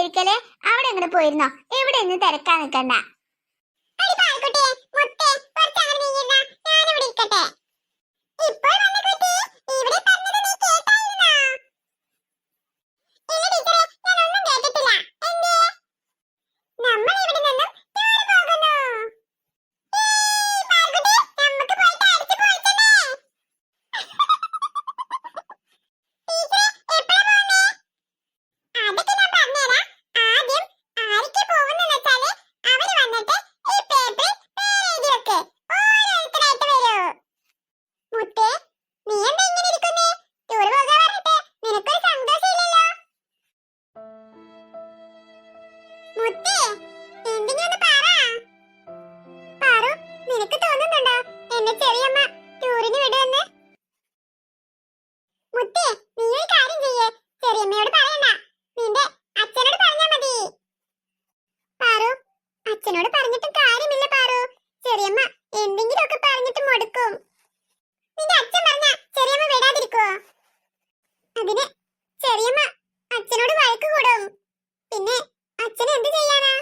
കേൾക്കൽ അവിടെ അങ്ങനെ പോയിരുന്നോ? ഇവിടെ ഇന്ന് തിരക്കാൻ നിൽക്കണ്ട പിന്നെ ചെറിയമ്മ അച്ഛനോട് വഴക്ക് കൂടും. പിന്നെ അച്ഛൻ എന്ത് ചെയ്യാനാ?